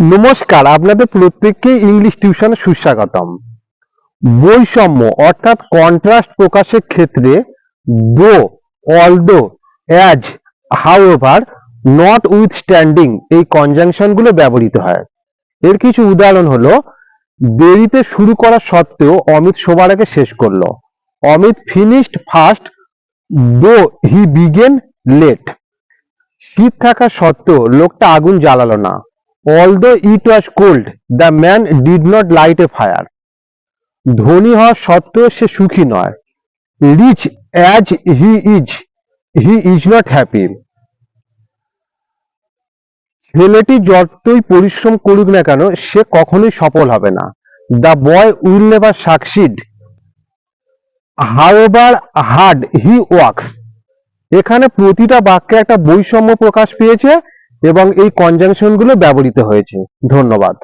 নমস্কার, আপনাদের প্রত্যেককে ইংলিশ টিউশনে সুস্বাগতম। বৈষম্য অর্থাৎ কন্ট্রাস্ট প্রকাশের ক্ষেত্রে though although as however notwithstanding এই কনজাংশনগুলো ব্যবহৃত হয়। এর কিছু উদাহরণ হলো, দেরিতে শুরু করা সত্ত্বেও অমিত সবার আগে শেষ করল। অমিত ফিনিশড ফার্স্ট দো হি বিগেন লেট শীত থাকা সত্ত্বেও লোকটা আগুন জ্বালালো না। Although it was cold, the man did not light a fire. ধনী হওয়া সত্ত্বেও সে সুখী নয়। Rich as he is he is not happy ছেলেটি যতই পরিশ্রম করুক না কেন, সে কখনোই সফল হবে না। The boy will never succeed however hard he works এখানে প্রতিটা বাক্যে একটা বৈষম্য প্রকাশ পেয়েছে। এবং এই কনজাংশনগুলো ব্যবহৃত হয়েছে। ধন্যবাদ।